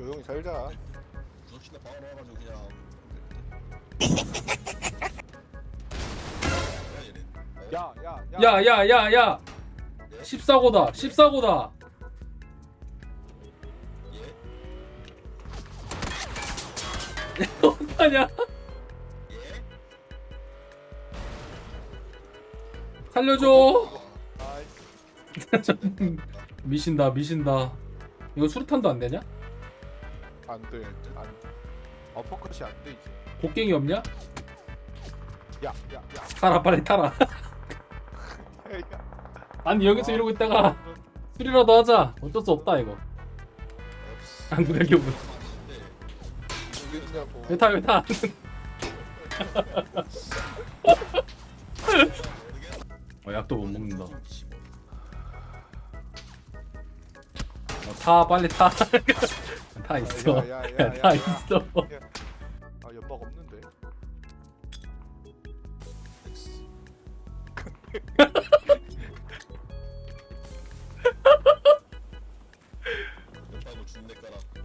조용히 살자. 구석진에 박아놔가지고 그냥 야, 야, 야. 야, 야, 야, 야. 14고다. 14고다. 예? 어떡하냐? 예? 살려줘. 아이씨, 미신다, 미신다. 이거 수류탄도 안 되냐? 안 돼. 안 돼. 어퍼컷이 안 돼, 이제. 곡괭이 없냐? 야, 야, 야. 타라, 빨리 타라. 야. 아니 여기서 이러고 있다가 술이라도 하자. 어쩔 수 없다 이거. 안 그래 기분. 이겼냐고. 왜 타, 왜 타? 어, 약도 못 먹는다. 어, 타, 빨리 타. 다 있어. 다 있어. 아 연막 없는데.